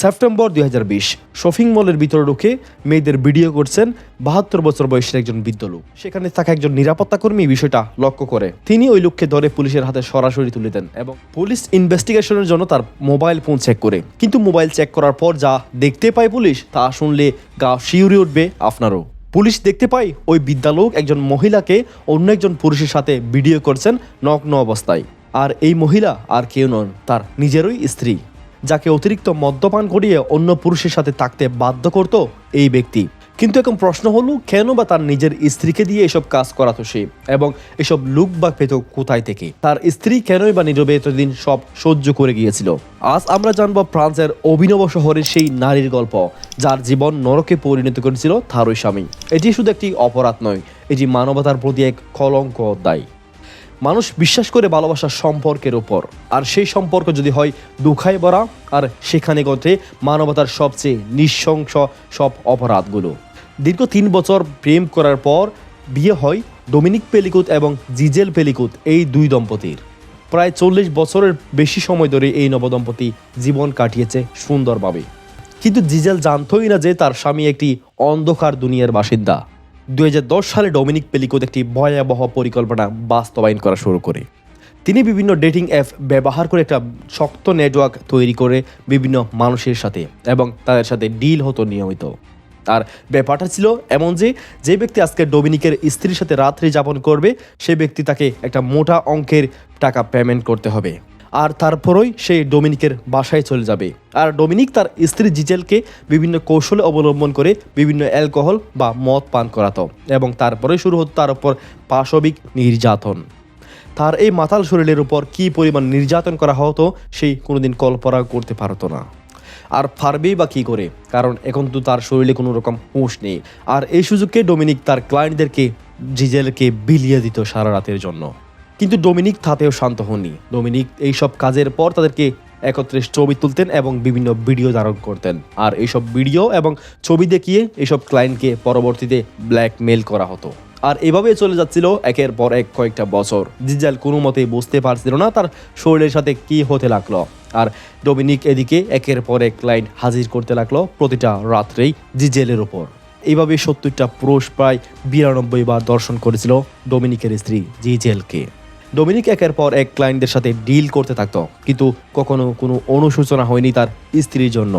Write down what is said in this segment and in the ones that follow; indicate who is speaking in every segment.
Speaker 1: September দুই হাজার বিশ শপিং মলের ভিতরে ঢুকে মেয়েদের ভিডিও করছেন বাহাত্তর বছর বয়সের একজন বৃদ্ধ লোক। সেখানে থাকা একজন নিরাপত্তা কর্মী বিষয়টা লক্ষ্য করে। তিনি ওই লোককে ধরে পুলিশের হাতে সরাসরি তুলে দেন এবং পুলিশ ইনভেস্টিগেশনের জন্য তার মোবাইল ফোন চেক করে। কিন্তু মোবাইল চেক করার পর যা দেখতে পায় পুলিশ, তা শুনলে গা শিউরে উঠবে আপনারও। পুলিশ দেখতে পায় ওই বিদ্যালোক একজন মহিলাকে অন্য একজন পুরুষের সাথে ভিডিও করছেন নগ্ন অবস্থায়। আর এই মহিলা আর কেউ নন, তার নিজেরই স্ত্রী। যাকে অতিরিক্ত মদ্যপান করিয়ে অন্য পুরুষের সাথে থাকতে বাধ্য করত এই ব্যক্তি। কিন্তু এখন প্রশ্ন হলো, কেন বা তার নিজের স্ত্রীকে দিয়ে এসব কাজ করাতো সে? এবং এসব লুক বা পেত কোথায় থেকে? তার স্ত্রী কেনই বা নীরবে এতদিন সব সহ্য করে গিয়েছিল? আজ আমরা জানব ফ্রান্সের অভিনব শহরের সেই নারীর গল্প, যার জীবন নরকে পরিণত করেছিল তার ওই স্বামী। এটি শুধু একটি অপরাধ নয়, এটি মানবতার প্রতি এক কলঙ্ক অধ্যায়। মানুষ বিশ্বাস করে ভালোবাসার সম্পর্কের ওপর আর সেই সম্পর্ক যদি হয় দুঃখায় ভরা, আর সেখানে ঘটে মানবতার সবচেয়ে নিঃশংস সব অপরাধগুলো। দীর্ঘ তিন বছর প্রেম করার পর বিয়ে হয় ডোমিনিক পেলিকুত এবং জিজেল পেলিকুত এই দুই দম্পতির। প্রায় চল্লিশ বছরের বেশি সময় ধরে এই নবদম্পতি জীবন কাটিয়েছে সুন্দরভাবে। কিন্তু জিজেল জানতই না যে তার স্বামী একটি অন্ধকার দুনিয়ার বাসিন্দা। দু হাজার দশ সালে ডোমিনিক পেলিকোদ একটি ভয়াবহ পরিকল্পনা বাস্তবায়ন করা শুরু করে। তিনি বিভিন্ন ডেটিং অ্যাপ ব্যবহার করে একটা শক্ত নেটওয়ার্ক তৈরি করে বিভিন্ন মানুষের সাথে এবং তাদের সাথে ডিল হতো নিয়মিত। আর ব্যাপারটা ছিল এমন যে যে ব্যক্তি আজকে ডোমিনিকের স্ত্রীর সাথে রাত্রি যাপন করবে, সে ব্যক্তি তাকে একটা মোটা অঙ্কের টাকা পেমেন্ট করতে হবে। আর তারপরই সে ডোমিনিকের বাসায় চলে যাবে। আর ডোমিনিক তার স্ত্রী জিজেলকে বিভিন্ন কৌশলে অবলম্বন করে বিভিন্ন অ্যালকোহল বা মদ পান করাতো এবং তারপরে শুরু হতো তার উপর পাশবিক নির্যাতন। তার এই মাতাল শরীরের উপর কী পরিমাণ নির্যাতন করা হতো, সেই কোনোদিন কল্পনা করতে পারতো না। আর পারবেই বা কী করে? কারণ এখন তো তার শরীরে কোনো রকম হুঁশ নেই। আর এই সুযোগকে ডোমিনিক তার ক্লায়েন্টদেরকে জিজেলকে বিলিয়ে দিত সারা রাতের জন্য। কিন্তু ডোমিনিক তাতেও শান্ত হননি। ডোমিনিক এইসব কাজের পর তাদেরকে একত্রে ছবি তুলতেন এবং বিভিন্ন ভিডিও ধারণ করতেন। আর এইসব ভিডিও এবং ছবি দেখিয়ে এইসব ক্লায়েন্টকে পরবর্তীতে ব্ল্যাকমেল করা হতো। আর এভাবে চলে যাচ্ছিল একের পর এক কয়েকটা বছর। জিজাল কোনো মতেই বুঝতে পারছিল না তার শরীরের সাথে কি হতে লাগল। আর ডোমিনিক এদিকে একের পর এক ক্লায়েন্ট হাজির করতে লাগল প্রতিটা রাত্রেই জিজেলের ওপর এইভাবে সত্তরটা পুরুষ প্রায় বিরানব্বই বার দর্শন করেছিল ডোমিনিকের স্ত্রী জিজেলকে ডোমিনিক একের পর এক ক্লায়েন্টদের সাথে ডিল করতে থাকতো, কিন্তু কখনো কোনো অনুশোচনা হয়নি তার স্ত্রীর জন্য।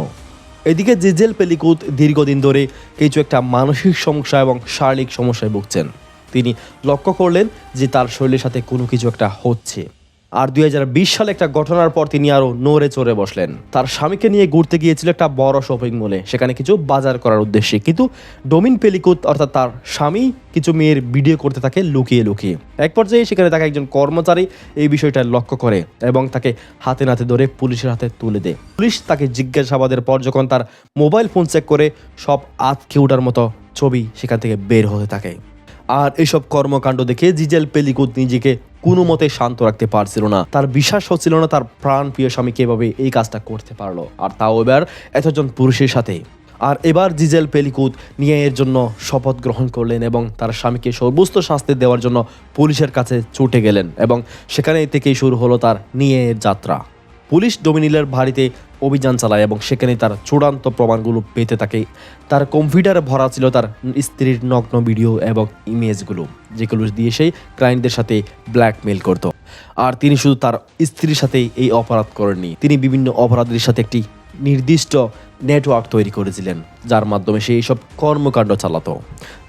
Speaker 1: এদিকে জিজেল পেলিকুত দীর্ঘদিন ধরে কিছু একটা মানসিক সমস্যা এবং শারীরিক সমস্যায় ভুগছেন। তিনি লক্ষ্য করলেন যে তার শরীরের সাথে কোনো কিছু একটা হচ্ছে। আর দুই হাজার বিশ সালে একটা ঘটনার পর তিনি আরও নড়ে চড়ে বসলেন। তার স্বামীকে নিয়ে ঘুরতে গিয়েছিল একটা বড় শপিং মলে সেখানে কিছু বাজার করার উদ্দেশ্যে। কিন্তু ডোমিন পেলিকুত, অর্থাৎ তার স্বামী, কিছু মেয়ের ভিডিও করতে থাকে লুকিয়ে লুকিয়ে। এক পর্যায়ে সেখানে তাকে একজন কর্মচারী এই বিষয়টা লক্ষ্য করে এবং তাকে হাতে নাতে ধরে পুলিশের হাতে তুলে দেয়। পুলিশ তাকে জিজ্ঞাসাবাদের পর যখন তার মোবাইল ফোন চেক করে, সব আতকে ওঠার মতো ছবি সেখান থেকে বের হতে থাকে। আর এইসব কর্মকাণ্ড দেখে জিজেল পেলিকুত নিজেকে কোনো মতে শান্ত রাখতে পারছিল না। তার বিশ্বাস হচ্ছিল না তার প্রাণ প্রিয় স্বামীকে এভাবে এই কাজটা করতে পারল। আর তাও এবার এতজন পুরুষের সাথে। আর এবার জিজেল পেলিকুত ন্যায়ের জন্য শপথ গ্রহণ করলেন এবং তার স্বামীকে সর্বোচ্চ শাস্তি দেওয়ার জন্য পুলিশের কাছে ছুটে গেলেন এবং সেখানে থেকেই শুরু হলো তার নিয়ে যাত্রা। পুলিশ ডোমিনিলের বাড়িতে অভিযান চালায় এবং সেখানে তার চূড়ান্ত প্রমাণগুলো পেতে থাকে। তার কম্পিউটারে ভরা ছিল তার স্ত্রীর নগ্ন ভিডিও এবং ইমেজগুলো, যেগুলো দিয়ে সেই ক্লায়েন্টদের সাথে ব্ল্যাকমেল করত। আর তিনি শুধু তার স্ত্রীর সাথে এই অপরাধ করেননি, তিনি বিভিন্ন অপরাধীর সাথে একটি নির্দিষ্ট নেটওয়ার্ক তৈরি করেছিলেন, যার মাধ্যমে সে এইসব কর্মকাণ্ড চালাতো।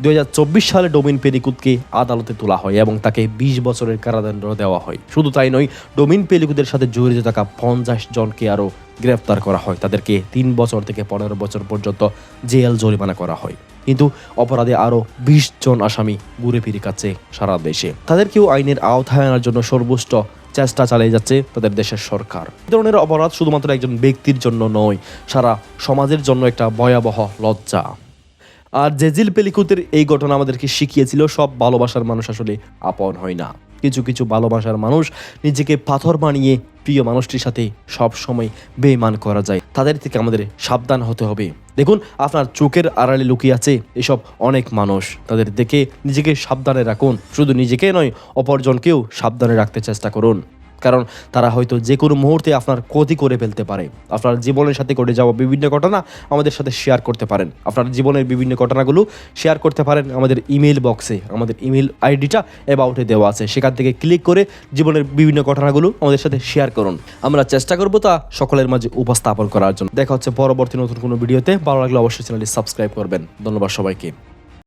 Speaker 1: দুহাজার চব্বিশ সালে ডোমিন পেলিকুতকে আদালতে তোলা হয় এবং তাকে বিশ বছরের কারাদণ্ড দেওয়া হয়। শুধু তাই নয়, ডোমিন পেলিকুদের সাথে জড়িত থাকা পঞ্চাশ জনকে আরও গ্রেফতার করা হয়। তাদেরকে তিন বছর থেকে পনেরো বছর পর্যন্ত জেল জরিমানা করা হয়। কিন্তু অপরাধে আরও বিশ জন আসামি ঘুরে ফিরে কাছে সারা দেশে। তাদেরকেও আইনের আওতায় আনার জন্য সর্বোচ্চ চেষ্টা চালিয়ে যাচ্ছে তাদের দেশের সরকার। এই ধরনের অপরাধ শুধুমাত্র একজন ব্যক্তির জন্য নয়, সারা সমাজের জন্য একটা ভয়াবহ লজ্জা। আর জেজিল পেলিকুতের এই ঘটনা আমাদেরকে শিখিয়েছিল, সব ভালোবাসার মানুষ আসলে আপন হয় না। কিছু কিছু ভালোবাসার মানুষ নিজেকে পাথর বানিয়ে প্রিয় মানুষটির সাথে সব সময় বেমান করা যায়। তাদের থেকে আমাদের সাবধান হতে হবে। দেখুন, আপনার চোখের আড়ালে লুকিয়ে আছে এসব অনেক মানুষ। তাদের দেখে নিজেকে সাবধানে রাখুন। শুধু নিজেকে নয়, অপরজনকেও সাবধানে রাখতে চেষ্টা করুন। কারণ তারা হয়তো যে কোনো মুহূর্তে আপনার ক্ষতি করে ফেলতে পারে। আপনার জীবনের সাথে ঘটে যাওয়া বিভিন্ন ঘটনা আমাদের সাথে শেয়ার করতে পারেন। আপনার জীবনের বিভিন্ন ঘটনাগুলো শেয়ার করতে পারেন আমাদের ইমেল বক্সে আমাদের ইমেল আইডিটা অ্যাবাউটে দেওয়া আছে। সেখান থেকে ক্লিক করে জীবনের বিভিন্ন ঘটনাগুলো আমাদের সাথে শেয়ার করুন। আমরা চেষ্টা করব তা সকলের মাঝে উপস্থাপন করার জন্য। দেখা হচ্ছে পরবর্তী নতুন কোনো ভিডিওতে ভালো লাগলে অবশ্যই চ্যানেলটি সাবস্ক্রাইব করবেন। ধন্যবাদ সবাইকে।